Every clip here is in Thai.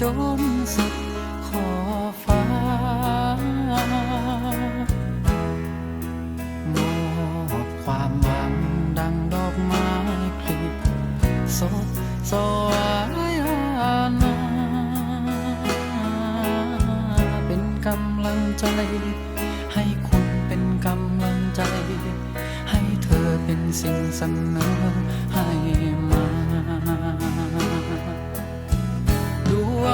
จนสุดขอฟ้ามอบความหวังดังดอกไม้ผลิสดสวยานาเป็นกำลังใจ ให้คุณเป็นกำลังใจ ให้เธอเป็นสิ่งเสนอให้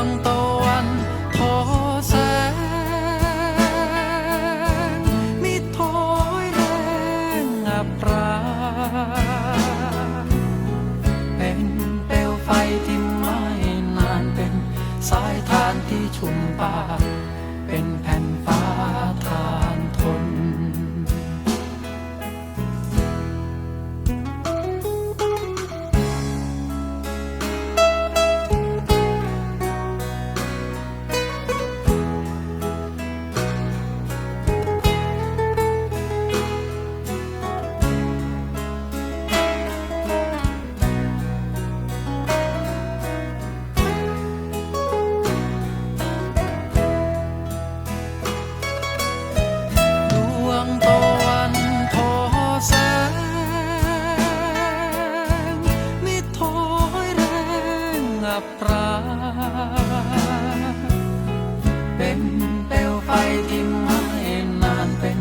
งตะวันทอแสงมิถอยแรงอับปราเป็นเปลวไฟที่ไม่นานเป็นสายทานที่ชุ่มปาเป็นแผ่นฟ้าทาน บราเป็นเปลวไฟที่ไม่นานเป็น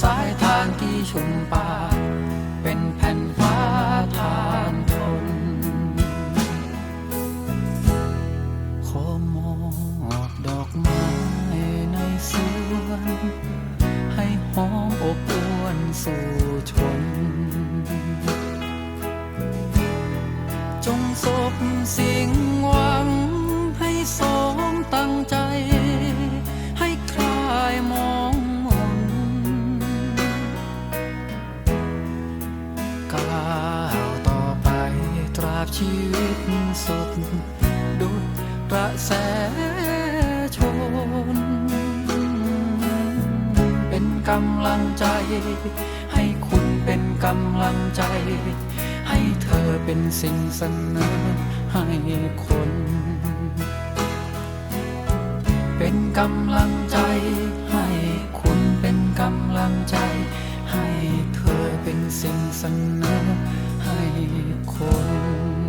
สายทานที่ชุ่มปากเป็นแผ่นฟ้าทานทนขอมอบดอกไม้ในสวนให้หอมอบอวนสู่ชนจงสบสิ่งาบชีวิตสดดุดกระแสชน เป็นกำลังใจ ให้คุณเป็นกำลังใจ ให้เธอเป็นสิ่งเสนอให้คน เป็นกำลังใจ ให้คุณเป็นกำลังใจ ให้เธอเป็นสิ่งเสนอ คน